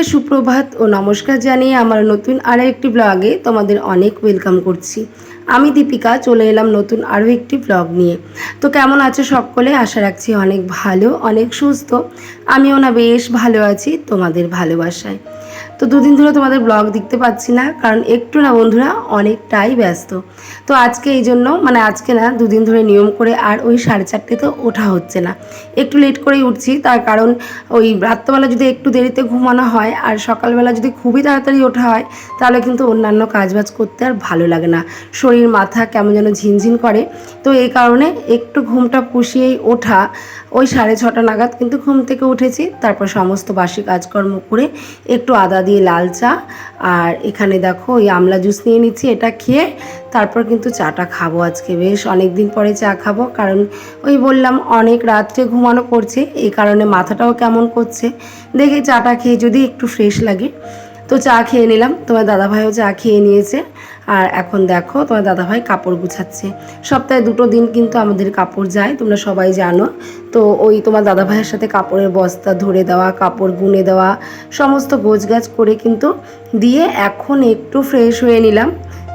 সকলকে সুপ্রভাত ও নমস্কার জানিয়ে আমার নতুন আরও একটি ব্লগে তোমাদের অনেক ওয়েলকাম করছি। আমি দীপিকা, চলে এলাম নতুন আরও একটি ব্লগ নিয়ে। তো কেমন আছো সকলে? আশা রাখছি অনেক ভালো, অনেক সুস্থ। আমিও না বেশ ভালো আছি, তোমাদের ভালোবাসায়। তো দুদিন ধরে তোমাদের ব্লগ দেখতে পাচ্ছি না, কারণ একটু না বন্ধুরা অনেকটাই ব্যস্ত। তো আজকে এই জন্য মানে আজকে না, দুদিন ধরে নিয়ম করে আর ওই সাড়ে চারটেতে ওঠা হচ্ছে না। একটু লেট করেই উঠছি, তার কারণ ওই রাত্রবেলা যদি একটু দেরিতে ঘুমানো হয় আর সকালবেলা যদি খুবই তাড়াতাড়ি ওঠা হয়, তাহলে কিন্তু অন্যান্য কাজবাজ করতে আর ভালো লাগে না। শরীর, মাথা কেমন যেন ঝিনঝিন করে। তো এই কারণে একটু ঘুমটা পুষিয়েই ওঠা, ওই সাড়ে ছটা নাগাদ কিন্তু ঘুম থেকে উঠেছি, তারপর সমস্ত বাসি কাজকর্ম করে একটু আদা দিয়ে লাল চা, আর এখানে দেখো ওই আমলা জুস নিয়ে নিচ্ছি, এটা খেয়ে তারপর কিন্তু চাটা খাব আজকে। বেশ অনেক দিন পরে চা খাব, কারণ ওই বললাম অনেক রাত্রে ঘুমানো করছে এই কারণে মাথাটাও কেমন করছে। দেখে চাটা খেয়ে যদি একটু ফ্রেশ লাগে। তো চা খেয়ে নিলাম। তোমার দাদাভাইও চা খেয়ে নিয়েছে। আর এখন দেখো, তোমার দাদাভাই কাপড় গুছাচ্ছে। সপ্তাহে দুটো দিন কিন্তু আমাদের কাপড় যায়, তোমরা সবাই জানো। তো ওই তোমার দাদাভাইয়ের সাথে কাপড়ের বস্তা ধরে দেওয়া, কাপড় গুনে দেওয়া, সমস্ত গোছগাছ করে কিন্তু দিয়ে এখন একটু ফ্রেশ হয়ে নিলাম।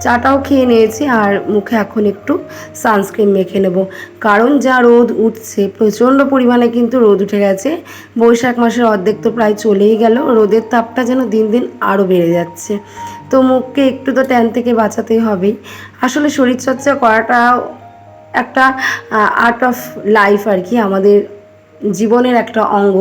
চাটাও খেয়ে নিয়েছি আর মুখে এখন একটু সানস্ক্রিন মেখে নেব। কারণ যা রোদ উঠছে, প্রচণ্ড পরিমাণে কিন্তু রোদ উঠে গেছে। বৈশাখ মাসের অর্ধেক তো প্রায় চলেই গেল, রোদের তাপটা যেন দিন দিন আরও বেড়ে যাচ্ছে। তো মুখকে একটু তো ট্যান থেকে বাঁচাতেই হবেই। আসলে শরীরচর্চা করাটা একটা আর্ট অফ লাইফ আর কি, আমাদের জীবনের একটা অঙ্গ।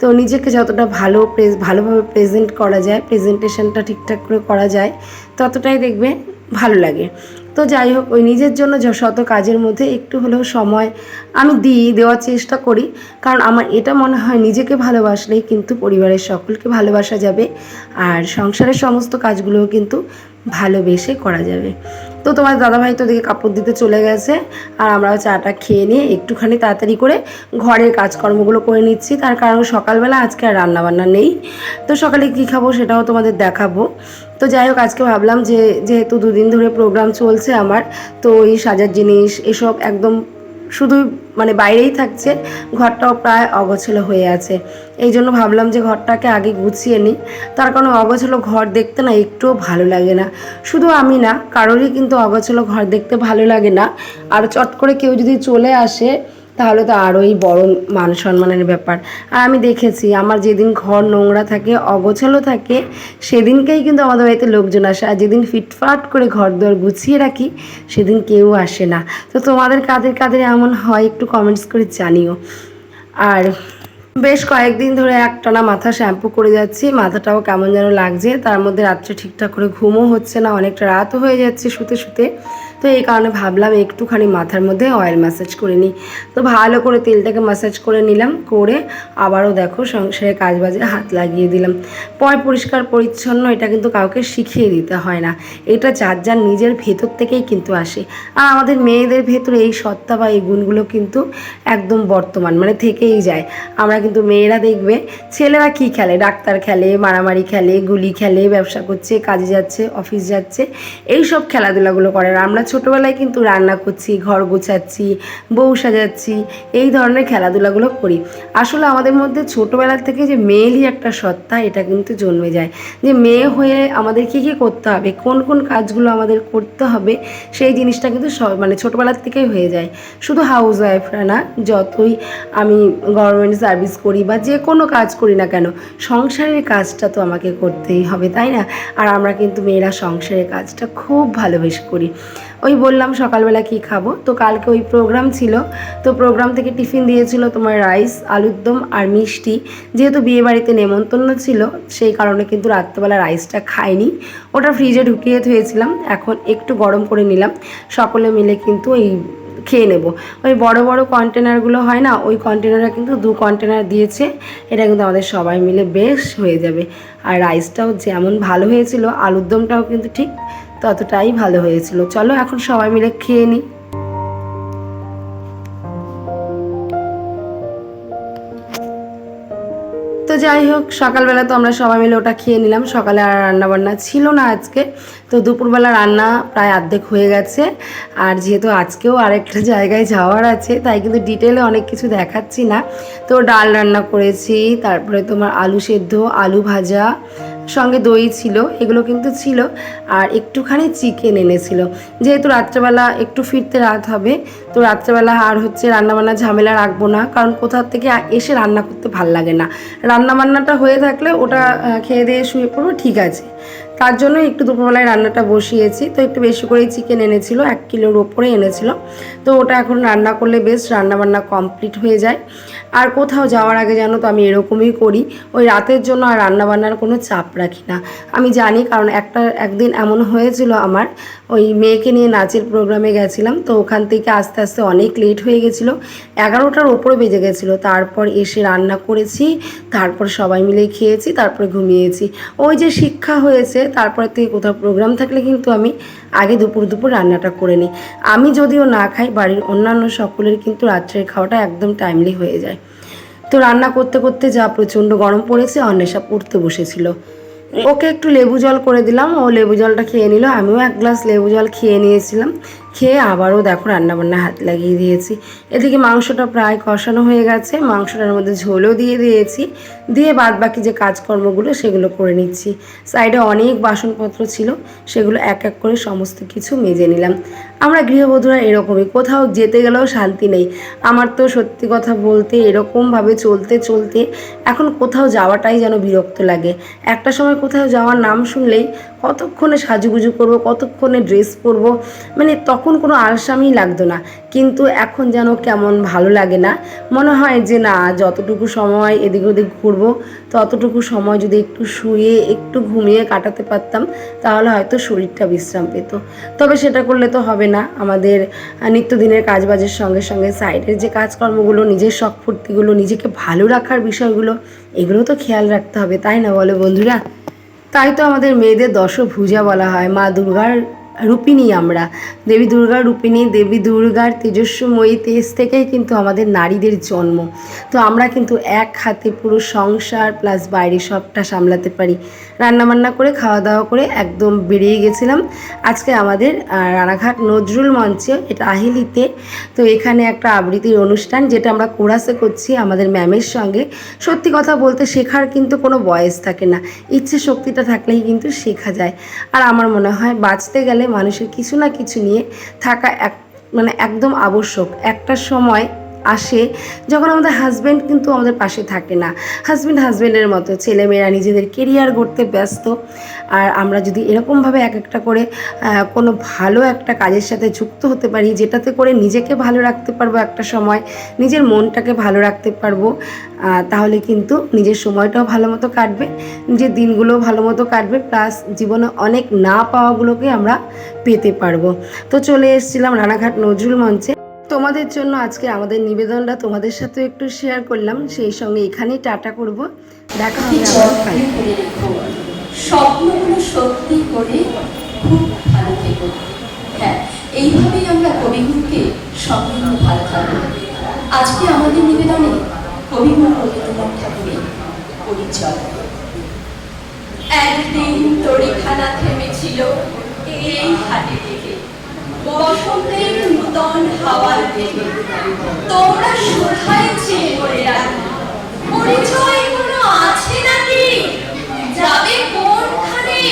তো নিজেকে যতটা ভালো ভালোভাবে প্রেজেন্ট করা যায় প্রেজেন্টেশনটা ঠিকঠাক করে করা যায়, ততটাই দেখবে ভালো লাগে। তো যাই হোক, ওই নিজের জন্য শত কাজের মধ্যে একটু হলেও সময় আমি দিই, দেওয়ার চেষ্টা করি। কারণ আমার এটা মনে হয়, নিজেকে ভালোবাসলেই কিন্তু পরিবারের সকলকে ভালোবাসা যাবে। আর সংসারের সমস্ত কাজগুলোও কিন্তু ভালোবেসে করা যাবে। তো তোমার দাদাভাই তো দেখে কাপড় দিতে চলে গেছে, আর আমরা চাটা খেয়ে নিয়ে একটুখানি তাড়াতাড়ি করে ঘরের কাজকর্মগুলো করে নিচ্ছি। তার কারণ সকালবেলা আজকে আর রান্নাবান্না নেই। তো সকালে কী খাব সেটাও তোমাদের দেখাবো। তো যাই হোক, আজকে ভাবলাম যে যেহেতু দুদিন ধরে প্রোগ্রাম চলছে আমার, তো এই সাজার জিনিস এসব একদম শুধু মানে বাইরেই থাকছে, ঘরটাও প্রায় অগোছলো হয়ে আছে। এই জন্য ভাবলাম যে ঘরটাকে আগে গুছিয়ে নিই। তার কারণে অগোছলো ঘর দেখতে না একটুও ভালো লাগে না। শুধু আমি না, কারোরই কিন্তু অগোছলো ঘর দেখতে ভালো লাগে না। আর চট করে কেউ যদি চলে আসে তাহলে তো আরোই বড় মান সম্মানের ব্যাপার। আর আমি দেখেছি, আমার যেদিন ঘর নোংরা থাকে, অগোছালো থাকে, সেদিনকেই কিন্তু আমাদের বাড়িতে লোকজন আসে। আর যেদিন ফিটফাট করে ঘর দর গুছিয়ে রাখি, সেদিন কেউ আসে না। তো তোমাদের কাদের কাদের এমন হয় একটু কমেন্টস করে জানিও। আর বেশ কয়েকদিন ধরে একটানা মাথা শ্যাম্পু করে যাচ্ছি, মাথাটাও কেমন যেন লাগছে। তার মধ্যে রাত্রে ঠিকঠাক করে ঘুমও হচ্ছে না, অনেকটা রাতও হয়ে যাচ্ছে শুতে শুতে। তো এই কারণে ভাবলাম একটুখানি মাথার মধ্যে অয়েল ম্যাসাজ করে নিই। তো ভালো করে তেলটাকে ম্যাসাজ করে নিলাম, করে আবারও দেখো সংসারে কাজ বাজে হাত লাগিয়ে দিলাম। পয় পরিষ্কার পরিচ্ছন্ন, এটা কিন্তু কাউকে শিখিয়ে দিতে হয় না। এটা যার যার নিজের ভেতর থেকেই কিন্তু আসে। আর আমাদের মেয়েদের ভেতরে এই সত্তা বা এই গুণগুলো কিন্তু একদম বর্তমান মানে থেকেই যায়। আমরা কিন্তু মেয়েরা দেখবে, ছেলেরা কি খেলে? ডাক্তার খেলে, মারামারি খেলে, গুলি খেলে, ব্যবসা করছে, কাজে যাচ্ছে, অফিস যাচ্ছে এই সব খেলাধুলাগুলো করে। আর আমরা ছোটোবেলায় কিন্তু রান্না করছি, ঘর গোছাচ্ছি, বউ সাজাচ্ছি, এই ধরনের খেলাধুলাগুলো করি। আসলে আমাদের মধ্যে ছোটোবেলা থেকে যে মেয়েলই একটা সত্তা, এটা কিন্তু জন্মে যায়। যে মেয়ে হয়ে আমাদের কী কী করতে হবে, কোন কোন কাজগুলো আমাদের করতে হবে, সেই জিনিসটা কিন্তু সব- মানে ছোটোবেলার থেকেই হয়ে যায়। শুধু হাউস ওয়াইফরা না, যতই আমি গভর্নমেন্ট সার্ভিস করি বা যে কোনো কাজ করি না কেন, সংসারের কাজটা তো আমাকে করতেই হবে, তাই না? আর আমরা কিন্তু মেয়েরা সংসারের কাজটা খুব ভালোবেসে করি। ওই বললাম সকালবেলা কি খাব? তো কালকে ওই প্রোগ্রাম ছিল। তো প্রোগ্রাম থেকে টিফিন দিয়েছিল তোমার রাইস আলুর দম আর মিষ্টি। যেহেতু বিয়ে বাড়িতে নেমন্তন্ন ছিল, সেই কারণে কিন্তু রাত্রেবেলা রাইসটা খাইনি। ওটা ফ্রিজে ঢুকিয়ে থুয়েছিলাম এখন একটু গরম করে নিলাম। সকলে মিলে কিন্তু ওই খেয়ে নেব। ওই বড় বড় কন্টেনারগুলো হয় না, ওই কন্টেনারে কিন্তু দু কন্টেনার দিয়েছে। এটা কিন্তু আমাদের সবাই মিলে বেশ হয়ে যাবে। আর রাইসটাও যেমন ভালো হয়েছিল, আলুর দমটাও কিন্তু ঠিক ততটাই ভালো হয়েছিল। চলো এখন সবাই মিলে খেয়ে নিই তো যাই হোক, সকালবেলা তো আমরা সবাই মিলে ওটা খেয়ে নিলাম। সকালে আর রান্না বান্না ছিল না আজকে। তো দুপুরবেলা রান্না প্রায় অর্ধেক হয়ে গেছে। আর যেহেতু আজকেও আরেকটা জায়গায় যাওয়ার আছে, তাই কিন্তু ডিটেলে অনেক কিছু দেখাচ্ছি না। তো ডাল রান্না করেছি, তারপরে তোমার আলু সেদ্ধ, আলু ভাজা সঙ্গে দই ছিল, এগুলো কিন্তু ছিল। আর একটুখানি চিকেন এনেছিল। যেহেতু রাত্রেবেলা একটু ফিরতে রাত হবে তো রাত্রেবেলা আর হচ্ছে রান্নাবান্না ঝামেলা রাখব না, কারণ কোথাও থেকে এসে রান্না করতে ভালো লাগে না। রান্নাবান্নাটা হয়ে থাকলে ওটা খেয়ে দিয়ে শুয়ে পড়ব, ঠিক আছে। তার জন্য একটু দুপুরবেলায় রান্নাটা বসিয়েছি, তো একটু বেশি করেই চিকেন এনেছিল, এক কিলোর ওপরে এনেছিল। তো ওটা এখন রান্না করলে বেশ রান্নাবান্না কমপ্লিট হয়ে যায়। আর কোথাও যাওয়ার আগে জানো তো আমি এরকমই করি, ওই রাতের জন্য আর রান্নাবান্নার কোনো চাপ রাখি না। আমি জানি কারণ একটা, একদিন এমন হয়েছিল আমার, ওই মেয়েকে নিয়ে নাচের প্রোগ্রামে গেছিলাম, তো ওখান থেকে আস্তে আস্তে অনেক লেট হয়ে গেছিল। এগারোটার ওপরে বেজে গেছিল। তারপর এসে রান্না করেছি, তারপর সবাই মিলে খেয়েছি, তারপরে ঘুমিয়েছি। ওই যে শিক্ষা হয়েছে, তারপরে থেকে কোথাও প্রোগ্রাম থাকলে কিন্তু আমি আগে দুপুর দুপুর রান্নাটা করে নিই। আমি যদিও না খাই, বাড়ির অন্যান্য সকলের কিন্তু রাত্রের খাওয়াটা একদম টাইমলি হয়ে যায়। তো রান্না করতে করতে যা প্রচণ্ড গরম পড়েছে, অন্বেষা পড়তে বসেছিল। ওকে একটু লেবু জল করে দিলাম। ও লেবু জলটা খেয়ে নিল। আমিও এক গ্লাস লেবু জল খেয়ে নিয়েছিলাম। খেয়ে আবারও দেখো রান্নাবান্না হাত লাগিয়ে দিয়েছি। এদিকে মাংসটা প্রায় কষানো হয়ে গেছে। মাংসটার মধ্যে ঝোলও দিয়ে দিয়েছি। দিয়ে বাদ বাকি যে কাজকর্মগুলো সেগুলো করে নিচ্ছি। সাইডে অনেক বাসনপত্র ছিল, সেগুলো এক এক করে সমস্ত কিছু মেজে নিলাম। আমরা গৃহবধূরা এরকমই, কোথাও যেতে গেলেও শান্তি নেই। আমার তো সত্যি কথা বলতে এরকমভাবে চলতে চলতে এখন কোথাও যাওয়াটাই যেন বিরক্ত লাগে। একটা সময় কোথাও যাওয়ার নাম শুনলেই কতক্ষণে সাজুগুজু করব, কতক্ষণে ড্রেস পরব মানে তখন কোনো আলসামি লাগতো না। কিন্তু এখন যেন কেমন ভালো লাগে না। মনে হয় যে না, যতটুকু সময় এদিক ওদিক ঘুরবো, ততটুকু সময় যদি একটু শুয়ে, একটু ঘুমিয়ে কাটাতে পারতাম, তাহলে হয়তো শরীরটা বিশ্রাম পেত। তবে সেটা করলে তো হবে না। আমাদের নিত্যদিনের কাজবাজের সঙ্গে সঙ্গে সাইডের যে কাজকর্মগুলো, নিজের শখ ফুর্তিগুলো, নিজেকে ভালো রাখার বিষয়গুলো, এগুলো তো খেয়াল রাখতে হবে, তাই না বলো বন্ধুরা? তাই তো আমাদের মেয়েদের দশভূজা বলা হয়। মা দুর্গার রূপিণী আমরা। দেবী দুর্গার রূপিণী, দেবী দুর্গার তেজস্বময়ী তেজ থেকেই কিন্তু আমাদের নারীদের জন্ম। তো আমরা কিন্তু এক হাতে পুরো সংসার প্লাস বাইরে সবটা সামলাতে পারি। রান্নাবান্না করে খাওয়া দাওয়া করে একদম বেরিয়ে গেছিলাম। আজকে আমাদের রানাঘাট নজরুল মঞ্চে এটা আহিলিতে। তো এখানে একটা আবৃত্তির অনুষ্ঠান যেটা আমরা কোরাসে করছি আমাদের ম্যামের সঙ্গে। সত্যি কথা বলতে শেখার কিন্তু কোনো বয়স থাকে না। ইচ্ছে শক্তিটা থাকলেই কিন্তু শেখা যায়। আর আমার মনে হয় বাঁচতে গেলে মানুষের কিছু না কিছু নিয়ে থাকা এক মানে একদম আবশ্যক। একটা সময় আসে যখন আমাদের হাজব্যান্ড কিন্তু আমাদের পাশে থাকে না। হাজব্যান্ড হাজব্যান্ডের মতো ছেলেমেয়েরা নিজেদের কেরিয়ার গড়তে ব্যস্ত। আর আমরা যদি এরকমভাবে এক একটা করে কোনো ভালো একটা কাজের সাথে যুক্ত হতে পারি, যেটাতে করে নিজেকে ভালো রাখতে পারব একটা সময়, নিজের মনটাকে ভালো রাখতে পারব তাহলে কিন্তু নিজের সময়টাও ভালো মতো কাটবে, নিজের দিনগুলোও ভালো মতো কাটবে প্লাস জীবনে অনেক না পাওয়াগুলোকে আমরা পেতে পারব। তো চলে এসেছিলাম রানাঘাট নজরুল মঞ্চে। তোমাদের জন্য আজকে আমাদের নিবেদনটা তোমাদের সাথে একটু শেয়ার করলাম। সেই সঙ্গে এখানেই টাটা করব। দেখা হবে আবার স্বপ্নগুলো সত্যি করে খুব ভালো থেকো। হ্যাঁ এইভাবেই আমরা কবিগুরুকে সম্পূর্ণ ভালো থাকব আজকে আমাদের নিবেদনে কবিগুরু রবীন্দ্রনাথ ঠাকুরের পরিচয়। একদিন তরিখানা থেমেছিল এই হাটে থেকে। বসন্তের নূতন হাওয়ার থেকে তোমরা কোথায় চেয়ে পড়ে রাখো। পরিচয় কোনো আছে নাকি? যাবে কোনখানে?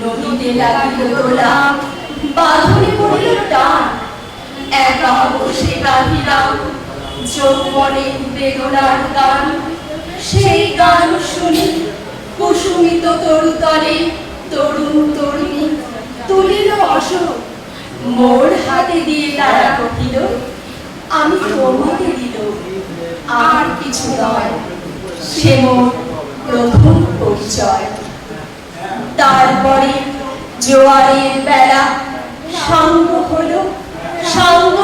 নদীতে লাগিল দোলা বাঁধনে পড়িল টান একা বসে গাহিলাম যৌবনে বেদনার গান। সেই গান শুনি কুসুমিত তরুতলে তরুণ তরুণী, তুলিল অশোক, মোর হাতে দিয়ে তারা কহিল, আমি তোমাকে দিল, আর কিছু নয়, সে মোর প্রথম পরিচয়। তারপরে জোয়ারের বেলা সাঙ্গ হলো, সাঙ্গ